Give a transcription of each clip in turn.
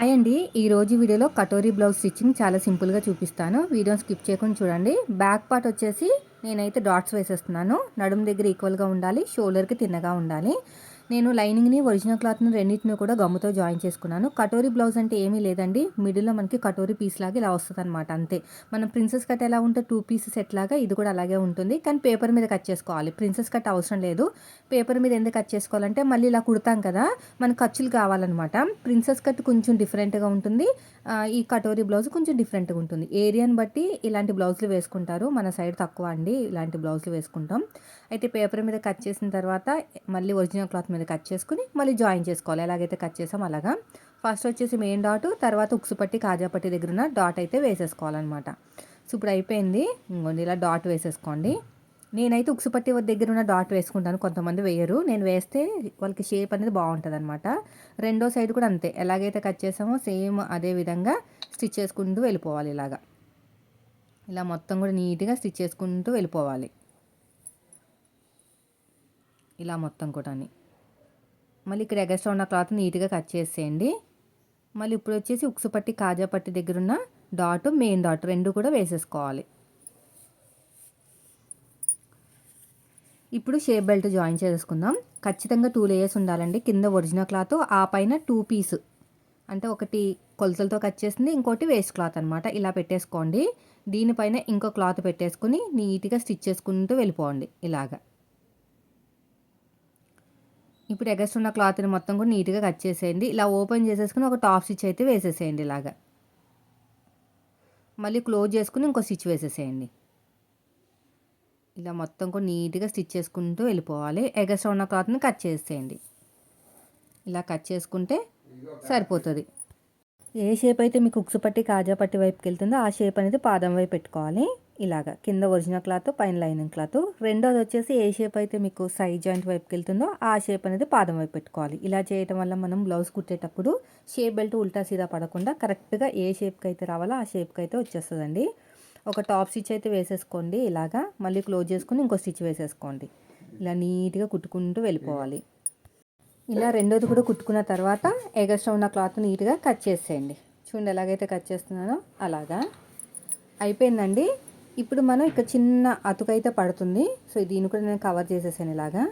Hi అండి. ఈరోజు వీడియోలో కటోరీ బ్లౌజ్ స్టిచ్చింగ్ చాలా సింపుల్గా చూపిస్తాను. వీడియో స్కిప్ చేయకుండా చూడండి. బ్యాక్ పార్ట్ వచ్చేసి నేనైతే డాట్స్ వేసేస్తున్నాను. నడుము దగ్గర ఈక్వల్గా ఉండాలి. షోల్డర్కి తిన్నగా ఉండాలి. నేను లైనింగ్ని ఒరిజినల్ క్లాత్ని రెండింటిని కూడా గమ్ముతో జాయిన్ చేసుకున్నాను. కటోరీ బ్లౌజ్ అంటే ఏమీ లేదండి. మిడిల్లో మనకి కటోరీ పీస్ లాగా ఇలా వస్తుంది అనమాట అంతే. మనం ప్రిన్సెస్ కట్ ఎలా ఉంటే టూ పీసెస్ ఎట్లాగా ఇది కూడా అలాగే ఉంటుంది. కానీ పేపర్ మీద కట్ చేసుకోవాలి. ప్రిన్సెస్ కట్ అవసరం లేదు. పేపర్ మీద ఎందుకు కట్ చేసుకోవాలంటే మళ్ళీ ఇలా కుడతాం కదా మన ఖర్చులు కావాలన్నమాట. ప్రిన్సెస్ కట్ కొంచెం డిఫరెంట్గా ఉంటుంది. ఈ కటోరీ బ్లౌజ్ కొంచెం డిఫరెంట్గా ఉంటుంది. ఏరియాని బట్టి ఇలాంటి బ్లౌజులు వేసుకుంటారు. మన సైడ్ తక్కువ అండి ఇలాంటి బ్లౌజులు వేసుకుంటాం. అయితే పేపర్ మీద కట్ చేసిన తర్వాత మళ్ళీ ఒరిజినల్ క్లాత్ మీద కట్ చేసుకుని మళ్ళీ జాయిన్ చేసుకోవాలి. ఎలాగైతే కట్ చేసాం అలాగా. ఫస్ట్ వచ్చేసి మెయిన్ డాట్ తర్వాత ఉక్సు పట్టి కాజా పట్టి దగ్గర ఉన్న డాట్ అయితే వేసేసుకోవాలన్నమాట. సో ఇప్పుడు అయిపోయింది. ఇంకోండి ఇలా డాట్ వేసేసుకోండి. నేనైతే ఉక్సు పట్టి దగ్గర ఉన్న డాట్ వేసుకుంటాను. కొంతమంది వేయరు. నేను వేస్తే వాళ్ళకి షేప్ అనేది బాగుంటుంది అనమాట రెండో సైడ్ కూడా అంతే. ఎలాగైతే కట్ చేసామో సేమ్ అదే విధంగా స్టిచ్ చేసుకుంటూ వెళ్ళిపోవాలి ఇలాగా. ఇలా మొత్తం కూడా నీట్గా స్టిచ్ చేసుకుంటూ వెళ్ళిపోవాలి. ఇలా మొత్తం కూడా మళ్ళీ ఇక్కడ ఎగస్ట్రా ఉన్న క్లాత్ నీట్గా కట్ చేసేయండి. మళ్ళీ ఇప్పుడు వచ్చేసి ఉక్సు పట్టి కాజా పట్టి దగ్గర ఉన్న డాట్ మెయిన్ డాట్ రెండు కూడా వేసేసుకోవాలి. ఇప్పుడు షేప్ బెల్ట్ జాయిన్ చేసుకుందాం. ఖచ్చితంగా టూ లేయర్స్ ఉండాలండి. కింద ఒరిజినల్ క్లాత్ ఆ పైన టూ పీస్. అంటే ఒకటి కొలతలతో కట్ చేసింది ఇంకోటి వేస్ట్ క్లాత్ అనమాట ఇలా పెట్టేసుకోండి. దీనిపైన ఇంకో క్లాత్ పెట్టేసుకుని నీట్గా స్టిచ్ చేసుకుంటూ వెళ్ళిపోండి ఇలాగా. ఇప్పుడు ఎగస్ట్ ఉన్న క్లాత్ని మొత్తం కూడా నీట్గా కట్ చేసేయండి. ఇలా ఓపెన్ చేసేసుకుని ఒక టాప్ స్టిచ్ అయితే వేసేసేయండి ఇలాగా. మళ్ళీ క్లోజ్ చేసుకుని ఇంకో స్టిచ్ వేసేసేయండి. ఇలా మొత్తం కూడా నీట్గా స్టిచ్ చేసుకుంటూ వెళ్ళిపోవాలి. ఎగస్ట్ ఉన్న క్లాత్ని కట్ చేసేయండి. ఇలా కట్ చేసుకుంటే సరిపోతుంది. ఏ షేప్ అయితే మీకు ఉక్సు పట్టి కాజా పట్టి వైపుకి వెళ్తుందో ఆ షేప్ అనేది పాదం వైపు పెట్టుకోవాలి. ఇలాగా కింద ఒరిజినల్ క్లాత్ పైన లైనింగ్ క్లాత్. రెండోది వచ్చేసి ఏ షేప్ అయితే మీకు సైడ్ జాయింట్ వైపుకి వెళ్తుందో ఆ షేప్ అనేది పాదం వైపు పెట్టుకోవాలి. ఇలా చేయటం వల్ల మనం బ్లౌజ్ కుట్టేటప్పుడు షేప్ బెల్ట్ ఉల్టా సీదా పడకుండా కరెక్ట్గా ఏ షేప్కి అయితే రావాలో ఆ షేప్కి అయితే వచ్చేస్తుందండి. ఒక టాప్ స్టిచ్ అయితే వేసేసుకోండి ఇలాగా. మళ్ళీ క్లోజ్ చేసుకుని ఇంకో స్టిచ్ వేసేసుకోండి. ఇలా నీట్గా కుట్టుకుంటూ వెళ్ళిపోవాలి. ఇలా రెండోది కూడా కుట్టుకున్న తర్వాత ఎగస్ట్రా ఉన్న క్లాత్ నీట్గా కట్ చేసేయండి. చూడండి ఎలాగైతే కట్ చేస్తున్నానో అలాగా. అయిపోయిందండి. ఇప్పుడు మనం ఇక్కడ చిన్న అతుకైతే పడుతుంది. సో దీన్ని కూడా నేను కవర్ చేసేసాను ఇలాగా.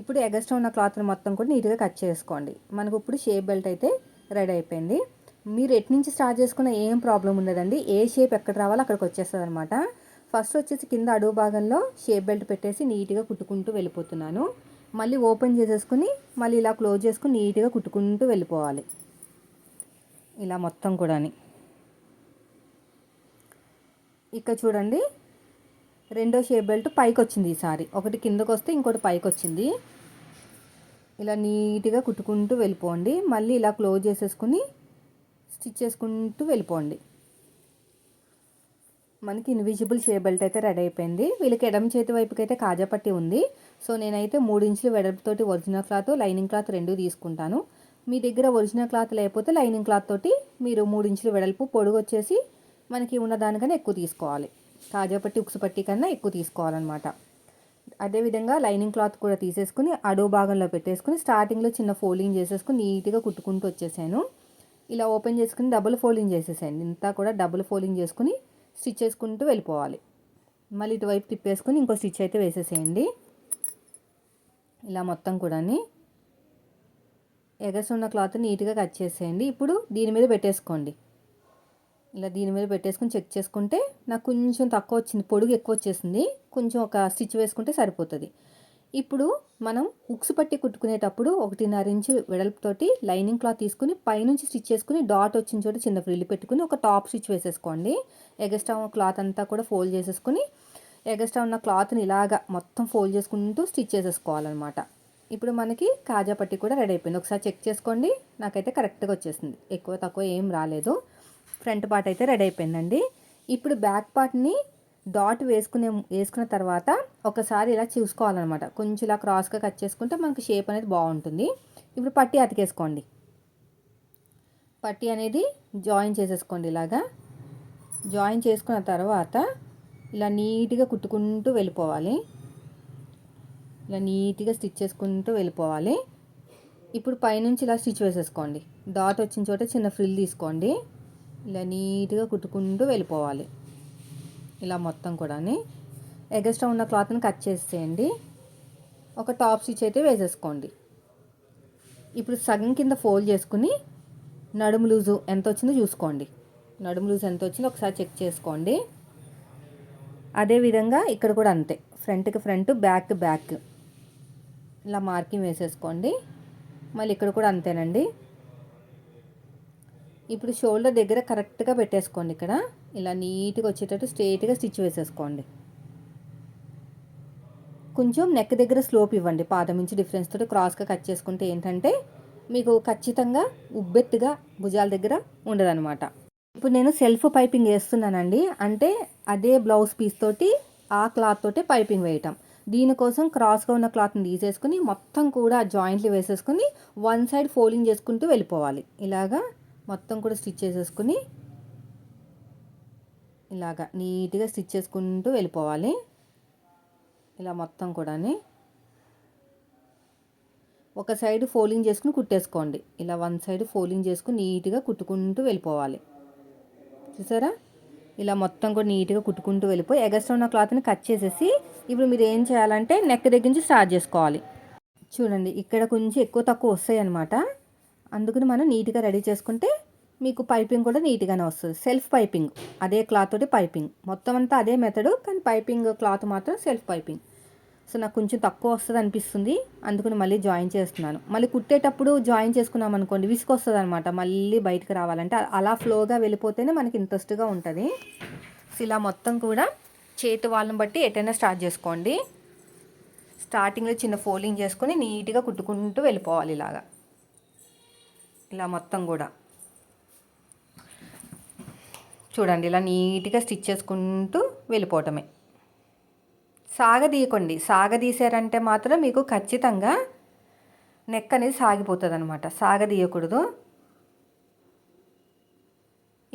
ఇప్పుడు ఎగస్ట్రా ఉన్న క్లాత్ని మొత్తం కూడా నీట్గా కట్ చేసుకోండి. మనకు ఇప్పుడు షేప్ బెల్ట్ అయితే రెడీ అయిపోయింది. మీరు ఎటు నుంచి స్టార్ట్ చేసుకున్న ఏం ప్రాబ్లం ఉండదండి. ఏ షేప్ ఎక్కడ రావాలో అక్కడికి వచ్చేస్తుంది అనమాట ఫస్ట్ వచ్చేసి కింద అడుగు భాగంలో షేప్ బెల్ట్ పెట్టేసి నీట్గా కుట్టుకుంటూ వెళ్ళిపోతున్నాను. మళ్ళీ ఓపెన్ చేసేసుకుని మళ్ళీ ఇలా క్లోజ్ చేసుకుని నీట్గా కుట్టుకుంటూ వెళ్ళిపోవాలి. ఇలా మొత్తం కూడాని. ఇక్కడ చూడండి. రెండో షేప్ బెల్ట్ పైకి వచ్చింది ఈసారి ఒకటి కిందకు వస్తే ఇంకోటి పైకి వచ్చింది ఇలా నీట్గా కుట్టుకుంటూ వెళ్ళిపోండి. మళ్ళీ ఇలా క్లోజ్ చేసేసుకుని స్టిచ్ చేసుకుంటూ వెళ్ళిపోండి. మనకి ఇన్విజిబుల్ షేప్ బెల్ట్ అయితే రెడీ అయిపోయింది. వీళ్ళకి ఎడమ చేతి వైపుకి అయితే కాజా పట్టి ఉంది. సో నేనైతే మూడు ఇంచులు వెడల్పుతోటి ఒరిజినల్ క్లాత్ లైనింగ్ క్లాత్ రెండు తీసుకుంటాను. మీ దగ్గర ఒరిజినల్ క్లాత్ లేకపోతే లైనింగ్ క్లాత్ తోటి మీరు మూడు ఇంచులు వెడల్పు పొడుగు వచ్చేసి మనకి ఉన్న దానికన్నా ఎక్కువ తీసుకోవాలి. కాజా పట్టి ఉక్సు పట్టి కన్నా ఎక్కువ తీసుకోవాలన్నమాట. అదేవిధంగా లైనింగ్ క్లాత్ కూడా తీసేసుకుని అడో భాగంలో పెట్టేసుకుని స్టార్టింగ్లో చిన్న ఫోల్డింగ్ చేసేసుకుని నీట్గా కుట్టుకుంటూ వచ్చేసాను. ఇలా ఓపెన్ చేసుకుని డబుల్ ఫోల్డింగ్ చేసేసాను. ఇంతా కూడా డబుల్ ఫోల్డింగ్ చేసుకుని స్టిచ్ చేసుకుంటూ వెళ్ళిపోవాలి. మళ్ళీ ఇటువైపు తిప్పేసుకుని ఇంకో స్టిచ్ అయితే వేసేసేయండి. ఇలా మొత్తం కూడా ఎగస్ ఉన్న క్లాత్ నీట్గా కట్ చేసేయండి. ఇప్పుడు దీని మీద పెట్టేసుకోండి. ఇలా దీని మీద పెట్టేసుకుని చెక్ చేసుకుంటే నాకు కొంచెం తక్కువ వచ్చింది పొడుగు ఎక్కువ వచ్చేసింది. కొంచెం ఒక స్టిచ్ వేసుకుంటే సరిపోతుంది. ఇప్పుడు మనం ఉక్స్ పట్టి కుట్టుకునేటప్పుడు ఒకటిన్నర ఇంచు వెడల్పుతోటి లైనింగ్ క్లాత్ తీసుకుని పైనుంచి స్టిచ్ చేసుకుని డాట్ వచ్చిన చోట చిన్న ఫ్రిల్లు పెట్టుకుని ఒక టాప్ స్టిచ్ వేసేసుకోండి. ఎగస్ట్రా క్లాత్ అంతా కూడా ఫోల్డ్ చేసేసుకుని ఎగస్ట్రా ఉన్న క్లాత్ని ఇలాగా మొత్తం ఫోల్డ్ చేసుకుంటూ స్టిచ్ చేసేసుకోవాలన్నమాట. ఇప్పుడు మనకి కాజా పట్టి కూడా రెడీ అయిపోయింది. ఒకసారి చెక్ చేసుకోండి. నాకైతే కరెక్ట్గా వచ్చేసింది. ఎక్కువ తక్కువ ఏం రాలేదు. ఫ్రంట్ పార్ట్ అయితే రెడీ అయిపోయిందండి. ఇప్పుడు బ్యాక్ పార్ట్ని డాట్ వేసుకునే వేసుకున్న తర్వాత ఒకసారి ఇలా చూసుకోవాలన్నమాట. కొంచెం ఇలా క్రాస్గా కట్ చేసుకుంటే మనకి షేప్ అనేది బాగుంటుంది. ఇప్పుడు పట్టి అతికేసుకోండి. పట్టి అనేది జాయిన్ చేసేసుకోండి ఇలాగా. జాయిన్ చేసుకున్న తర్వాత ఇలా నీట్గా కుట్టుకుంటూ వెళ్ళిపోవాలి. ఇలా నీట్గా స్టిచ్ చేసుకుంటూ వెళ్ళిపోవాలి. ఇప్పుడు పైనుంచి ఇలా స్టిచ్ వేసేసుకోండి. డాట్ వచ్చిన చోట చిన్న ఫ్రిల్ తీసుకోండి. ఇలా నీట్గా కుట్టుకుంటూ వెళ్ళిపోవాలి. ఇలా మొత్తం కూడా ఎగస్ట్రా ఉన్న క్లాత్ని కట్ చేసేయండి. ఒక టాప్ స్టిచ్ అయితే వేసేసుకోండి. ఇప్పుడు సగం కింద ఫోల్డ్ చేసుకుని నడుము లూజు ఎంత వచ్చిందో చూసుకోండి. నడుము లూజు ఎంత వచ్చిందో ఒకసారి చెక్ చేసుకోండి. అదేవిధంగా ఇక్కడ కూడా అంతే. ఫ్రంట్కి ఫ్రంట్ బ్యాక్ బ్యాక్. ఇలా మార్కింగ్ వేసేసుకోండి. మళ్ళీ ఇక్కడ కూడా అంతేనండి. ఇప్పుడు షోల్డర్ దగ్గర కరెక్ట్గా పెట్టేసుకోండి ఇక్కడ. ఇలా నీట్గా వచ్చేటట్టు స్ట్రైట్గా స్టిచ్ వేసేసుకోండి. కొంచెం నెక్ దగ్గర స్లోప్ ఇవ్వండి. పాదం నుంచి డిఫరెన్స్ తోటి క్రాస్గా కట్ చేసుకుంటే ఏంటంటే మీకు ఖచ్చితంగా ఉబ్బెత్తుగా భుజాల దగ్గర ఉండదనమాట ఇప్పుడు నేను సెల్ఫ్ పైపింగ్ వేస్తున్నానండి. అంటే అదే బ్లౌజ్ పీస్ తోటి ఆ క్లాత్ తోటి పైపింగ్ వేయటం. దీనికోసం క్రాస్గా ఉన్న క్లాత్ని తీసేసుకుని మొత్తం కూడా జాయింట్లు వేసేసుకుని వన్ సైడ్ ఫోల్డింగ్ చేసుకుంటూ వెళ్ళిపోవాలి. ఇలాగా మొత్తం కూడా స్టిచ్ చేసేసుకుని ఇలాగా నీట్గా స్టిచ్ చేసుకుంటూ వెళ్ళిపోవాలి. ఇలా మొత్తం కూడా ఒక సైడ్ ఫోల్డింగ్ చేసుకుని కుట్టేసుకోండి. ఇలా వన్ సైడ్ ఫోల్డింగ్ చేసుకుని నీట్గా కుట్టుకుంటూ వెళ్ళిపోవాలి. చూసారా? ఇలా మొత్తం కూడా నీట్గా కుట్టుకుంటూ వెళ్ళిపోయి ఎగస్ట్రా ఉన్న క్లాత్ని కట్ చేసేసి ఇప్పుడు మీరు ఏం చేయాలంటే నెక్ దగ్గర నుంచి స్టార్ట్ చేసుకోవాలి. చూడండి ఇక్కడ కొంచెం ఎక్కువ తక్కువ వస్తాయి అనమాట అందుకని మనం నీట్గా రెడీ చేసుకుంటే మీకు పైపింగ్ కూడా నీట్గానే వస్తుంది. సెల్ఫ్ పైపింగ్ అదే క్లాత్ తోటి పైపింగ్. మొత్తం అంతా అదే మెథడు కానీ పైపింగ్ క్లాత్ మాత్రం సెల్ఫ్ పైపింగ్. సో నాకు కొంచెం తక్కువ వస్తుంది అనిపిస్తుంది. అందుకని మళ్ళీ జాయిన్ చేస్తున్నాను. మళ్ళీ కుట్టేటప్పుడు జాయిన్ చేసుకున్నాం అనుకోండి విసుగు వస్తుంది అనమాట మళ్ళీ బయటకు రావాలంటే అలా ఫ్లోగా వెళ్ళిపోతేనే మనకి ఇంట్రెస్ట్గా ఉంటుంది. సో ఇలా మొత్తం కూడా చేతి వాళ్ళని బట్టి ఎటైనా స్టార్ట్ చేసుకోండి. స్టార్టింగ్లో చిన్న ఫోల్డింగ్ చేసుకొని నీట్గా కుట్టుకుంటూ వెళ్ళిపోవాలి ఇలాగా. ఇలా మొత్తం కూడా. చూడండి ఇలా నీట్గా స్టిచ్ చేసుకుంటూ వెళ్ళిపోవటమే. సాగదీయకండి. సాగదీశారంటే మాత్రం మీకు ఖచ్చితంగా నెక్ అనేది సాగిపోతుంది అనమాట సాగదీయకూడదు.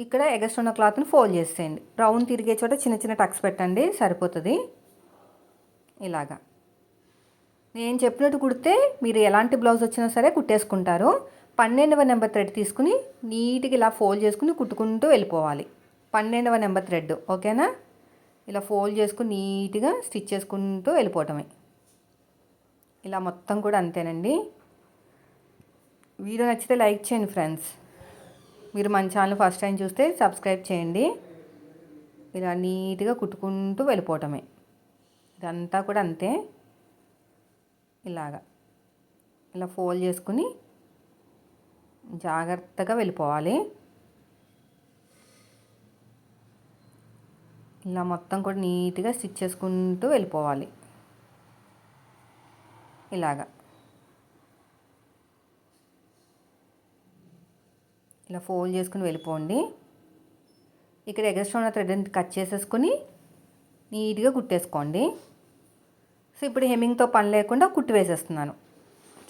ఇక్కడ ఎగస్ట్రా ఉన్న క్లాత్ని ఫోల్డ్ చేసేయండి. రౌండ్ తిరిగే చోట చిన్న చిన్న టక్స్ పెట్టండి సరిపోతుంది. ఇలాగా. నేను చెప్పినట్టు కుడితే మీరు ఎలాంటి బ్లౌజ్ వచ్చినా సరే కుట్టేసుకుంటారు. పన్నెండవ నెంబర్ థ్రెడ్ తీసుకుని నీట్గా ఇలా ఫోల్డ్ చేసుకుని కుట్టుకుంటూ వెళ్ళిపోవాలి. పన్నెండవ నెంబర్ థ్రెడ్ ఓకేనా? ఇలా ఫోల్డ్ చేసుకుని నీట్గా స్టిచ్ చేసుకుంటూ వెళ్ళిపోవటమే. ఇలా మొత్తం కూడా అంతేనండి. వీడియో నచ్చితే లైక్ చేయండి ఫ్రెండ్స్. మీరు మన ఛానల్ ఫస్ట్ టైం చూస్తే సబ్స్క్రైబ్ చేయండి. ఇలా నీట్గా కుట్టుకుంటూ వెళ్ళిపోవటమే. ఇదంతా కూడా అంతే. ఇలాగా. ఇలా ఫోల్డ్ చేసుకుని జాగ్రత్తగా వెళ్ళిపోవాలి. ఇలా మొత్తం కూడా నీట్గా స్టిచ్ చేసుకుంటూ వెళ్ళిపోవాలి. ఇలాగా. ఇలా ఫోల్డ్ చేసుకుని వెళ్ళిపోండి. ఇక్కడ ఎగస్ట్రా ఉన్న థ్రెడ్ని కట్ చేసేసుకొని నీట్గా కుట్టేసుకోండి. సో ఇప్పుడు హెమ్మింగ్తో పని లేకుండా కుట్టి వేసేస్తున్నాను.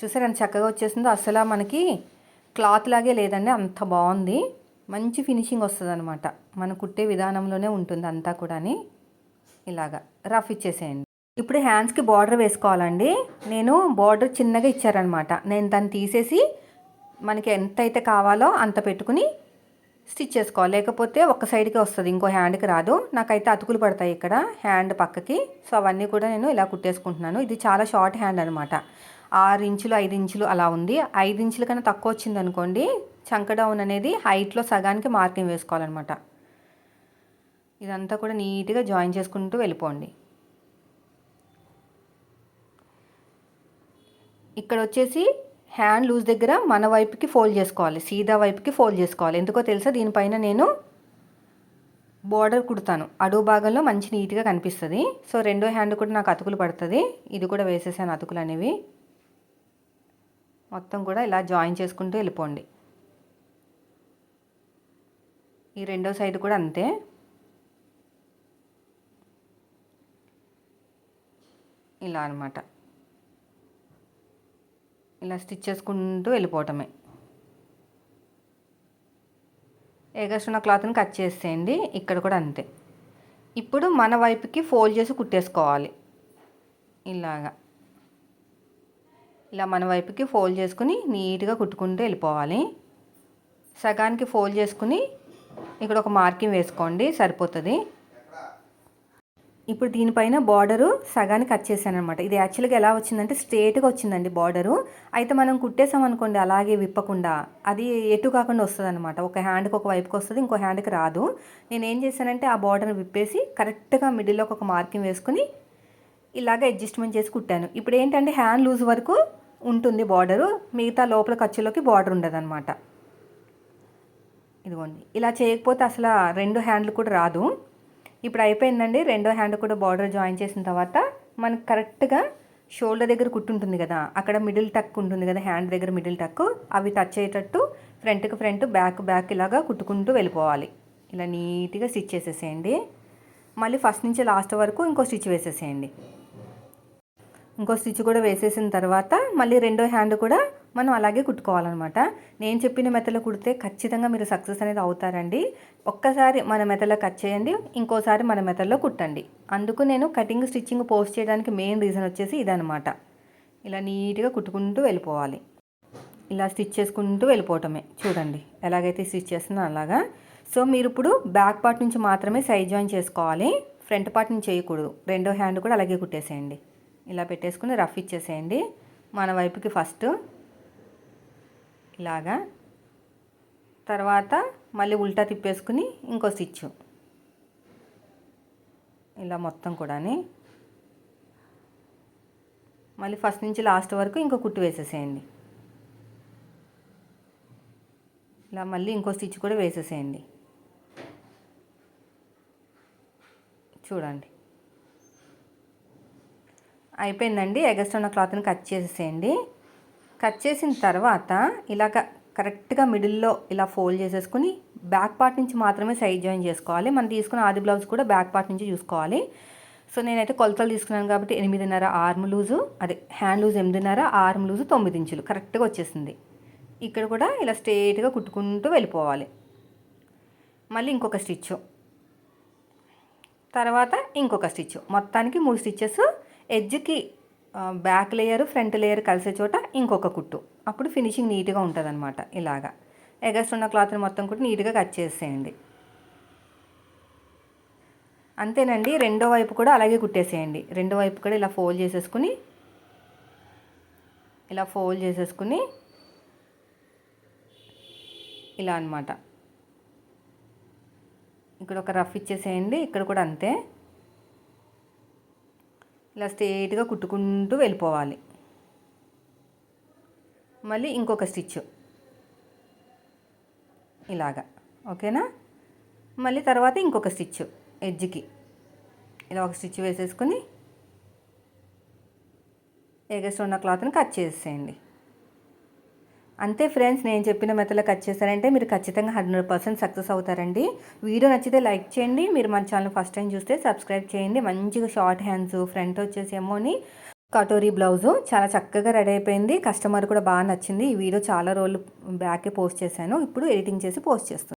చూసారా ఎంత చక్కగా వచ్చేసిందో? అసలు మనకి క్లాత్ లాగే లేదండి అంత బాగుంది. మంచి ఫినిషింగ్ వస్తుంది అనమాట మనం కుట్టే విధానంలోనే ఉంటుంది అంతా కూడా ఇలాగా రఫ్ ఇచ్చేసేయండి. ఇప్పుడు హ్యాండ్స్కి బార్డర్ వేసుకోవాలండి. నేను బార్డర్ చిన్నగా ఇచ్చారనమాట నేను దాన్ని తీసేసి మనకి ఎంత అయితే కావాలో అంత పెట్టుకుని స్టిచ్ చేసుకోవాలి. లేకపోతే ఒక సైడ్కి వస్తుంది ఇంకో హ్యాండ్కి రాదు. నాకైతే అతుకులు పడతాయి ఇక్కడ హ్యాండ్ పక్కకి. సో అవన్నీ కూడా నేను ఇలా కుట్టేసుకుంటున్నాను. ఇది చాలా షార్ట్ హ్యాండ్ అనమాట ఆరు ఇంచులు ఐదు ఇంచులు అలా ఉంది. ఐదు ఇంచుల కన్నా తక్కువ వచ్చింది అనుకోండి చంక డౌన్ అనేది హైట్లో సగానికి మార్కింగ్ వేసుకోవాలన్నమాట. ఇదంతా కూడా నీట్గా జాయిన్ చేసుకుంటూ వెళ్ళిపోండి. ఇక్కడ వచ్చేసి హ్యాండ్ లూజ్ దగ్గర మన వైపుకి ఫోల్డ్ చేసుకోవాలి. సీదా వైపుకి ఫోల్డ్ చేసుకోవాలి. ఎందుకో తెలుసా? దీనిపైన నేను బోర్డర్ కుడతాను. అడుగు భాగంలో మంచి నీట్గా కనిపిస్తుంది. సో రెండో హ్యాండ్ కూడా నాకు అతుకులు పడుతుంది. ఇది కూడా వేసేసాను అతుకులు అనేవి. మొత్తం కూడా ఇలా జాయిన్ చేసుకుంటూ వెళ్ళిపోండి. ఈ రెండో సైడ్ కూడా అంతే. ఇలా అనమాట ఇలా స్టిచ్ చేసుకుంటూ వెళ్ళిపోవటమే. ఎగస్ట్రున్న క్లాత్ని కట్ చేసేయండి. ఇక్కడ కూడా అంతే. ఇప్పుడు మన వైపుకి ఫోల్డ్ చేసి కుట్టేసుకోవాలి. ఇలాగా. ఇలా మన వైపుకి ఫోల్డ్ చేసుకుని నీట్గా కుట్టుకుంటూ వెళ్ళిపోవాలి. సగానికి ఫోల్డ్ చేసుకుని ఇక్కడ ఒక మార్కింగ్ వేసుకోండి సరిపోతుంది. ఇప్పుడు దీనిపైన బార్డరు సగానికి కట్ చేశాను అనమాట ఇది యాక్చువల్గా ఎలా వచ్చిందంటే స్ట్రేట్గా వచ్చిందండి బార్డరు. అయితే మనం కుట్టేసాం అనుకోండి అలాగే విప్పకుండా అది ఎటు కాకుండా వస్తుంది అనమాట ఒక హ్యాండ్కి ఒక వైపుకి వస్తుంది ఇంకో హ్యాండ్కి రాదు. నేను ఏం చేశానంటే ఆ బార్డర్ని విప్పేసి కరెక్ట్గా మిడిల్లోకి ఒక మార్కింగ్ వేసుకుని ఇలాగ అడ్జస్ట్మెంట్ చేసి కుట్టాను. ఇప్పుడు ఏంటంటే హ్యాండ్ లూజ్ వరకు ఉంటుంది బార్డరు. మిగతా లోపల ఖర్చులోకి బార్డర్ ఉండదన్నమాట. ఇదిగోండి. ఇలా చేయకపోతే అసలు రెండు హ్యాండ్లు కూడా రాదు. ఇప్పుడు అయిపోయిందండి. రెండో హ్యాండ్ కూడా బార్డర్ జాయిన్ చేసిన తర్వాత మనకు కరెక్ట్గా షోల్డర్ దగ్గర కుట్టుంటుంది కదా. అక్కడ మిడిల్ టక్ ఉంటుంది కదా హ్యాండ్ దగ్గర మిడిల్ టక్. అవి టచ్ అయ్యేటట్టు ఫ్రంట్కి ఫ్రంట్ బ్యాక్ బ్యాక్ ఇలాగా కుట్టుకుంటూ వెళ్ళిపోవాలి. ఇలా నీట్గా స్టిచ్ చేసేసేయండి. మళ్ళీ ఫస్ట్ నుంచి లాస్ట్ వరకు ఇంకో స్టిచ్ వేసేసేయండి. ఇంకో స్టిచ్ కూడా వేసేసిన తర్వాత మళ్ళీ రెండో హ్యాండ్ కూడా మనం అలాగే కుట్టుకోవాలన్నమాట. నేను చెప్పిన మెతలో కుడితే ఖచ్చితంగా మీరు సక్సెస్ అనేది అవుతారండి. ఒక్కసారి మన మెతలో కట్ చేయండి ఇంకోసారి మన మెతల్లో కుట్టండి. అందుకు నేను కటింగ్ స్టిచ్చింగ్ పోస్ట్ చేయడానికి మెయిన్ రీజన్ వచ్చేసి ఇదనమాట ఇలా నీట్గా కుట్టుకుంటూ వెళ్ళిపోవాలి. ఇలా స్టిచ్ చేసుకుంటూ వెళ్ళిపోవటమే. చూడండి ఎలాగైతే స్టిచ్ చేస్తున్నా అలాగా. సో మీరు ఇప్పుడు బ్యాక్ పార్ట్ నుంచి మాత్రమే సైజ్ జాయిన్ చేసుకోవాలి. ఫ్రంట్ పార్ట్ నుంచి చేయకూడదు. రెండో హ్యాండ్ కూడా అలాగే కుట్టేసేయండి. ఇలా పెట్టేసుకుని రఫ్ ఇచ్చేసేయండి. మన వైపుకి ఫస్ట్ ఇలాగా. తర్వాత మళ్ళీ ఉల్టా తిప్పేసుకుని ఇంకో స్టిచ్. ఇలా మొత్తం కూడాని. మళ్ళీ ఫస్ట్ నుంచి లాస్ట్ వరకు ఇంకో కుట్టు వేసేసేయండి. ఇలా మళ్ళీ ఇంకో స్టిచ్ కూడా వేసేసేయండి. చూడండి. అయిపోయిందండి. ఎగస్ట్ ఉన్న క్లాత్ని కట్ చేసేసేయండి. కట్ చేసిన తర్వాత ఇలాగ కరెక్ట్గా మిడిల్లో ఇలా ఫోల్డ్ చేసేసుకుని బ్యాక్ పార్ట్ నుంచి మాత్రమే సైడ్ జాయిన్ చేసుకోవాలి. మనం తీసుకున్న ఆది బ్లౌజ్ కూడా బ్యాక్ పార్ట్ నుంచి చూసుకోవాలి. సో నేనైతే కొలతలు తీసుకున్నాను కాబట్టి ఎనిమిదిన్నర ఆర్మ్ లూజు అదే హ్యాండ్ లూజ్ ఎనిమిదిన్నర ఆర్మ్ లూజు తొమ్మిది ఇంచులు కరెక్ట్గా వచ్చేసింది. ఇక్కడ కూడా ఇలా స్ట్రేట్గా కుట్టుకుంటూ వెళ్ళిపోవాలి. మళ్ళీ ఇంకొక స్టిచ్ తర్వాత ఇంకొక స్టిచ్ మొత్తానికి మూడు స్టిచ్చెస్ ఎడ్జ్కి బ్యాక్ లేయర్ ఫ్రంట్ లేయర్ కలిసే చోట ఇంకొక కుట్టు. అప్పుడు ఫినిషింగ్ నీట్గా ఉంటుంది అనమాట ఇలాగా. ఎగస్ట్ ఉన్న క్లాత్ని మొత్తం కూడా నీట్గా కట్ చేసేయండి. అంతేనండి రెండో వైపు కూడా అలాగే కుట్టేసేయండి. రెండో వైపు కూడా ఇలా ఫోల్డ్ చేసేసుకుని ఇలా ఫోల్డ్ చేసేసుకుని ఇలా అనమాట ఇక్కడ ఒక రఫ్ ఇచ్చేసేయండి ఇక్కడ కూడా అంతే. ఇలా స్ట్రేట్గా కుట్టుకుంటూ వెళ్ళిపోవాలి. మళ్ళీ ఇంకొక స్టిచ్. ఇలాగా. ఓకేనా? మళ్ళీ తర్వాత ఇంకొక స్టిచ్ ఎడ్జ్కి. ఇలా ఒక స్టిచ్ వేసేసుకుని ఎగస్ట్ ఉన్న క్లాత్ని కట్ చేసేయండి. అంతే ఫ్రెండ్స్ నేను చెప్పిన మెథడ్లో కట్ చేశారంటే మీరు ఖచ్చితంగా హండ్రెడ్ పర్సెంట్ సక్సెస్ అవుతారండి. వీడియో నచ్చితే లైక్ చేయండి. మీరు మన ఛానల్ ఫస్ట్ టైం చూస్తే సబ్స్క్రైబ్ చేయండి. మంచిగా షార్ట్ హ్యాండ్స్ ఫ్రంట్ వచ్చేసి ఏమోని కటోరీ బ్లౌజు చాలా చక్కగా రెడీ అయిపోయింది. కస్టమర్ కూడా బాగా నచ్చింది. ఈ వీడియో చాలా రోజులు బ్యాకే పోస్ట్ చేశాను. ఇప్పుడు ఎడిటింగ్ చేసి పోస్ట్ చేస్తాను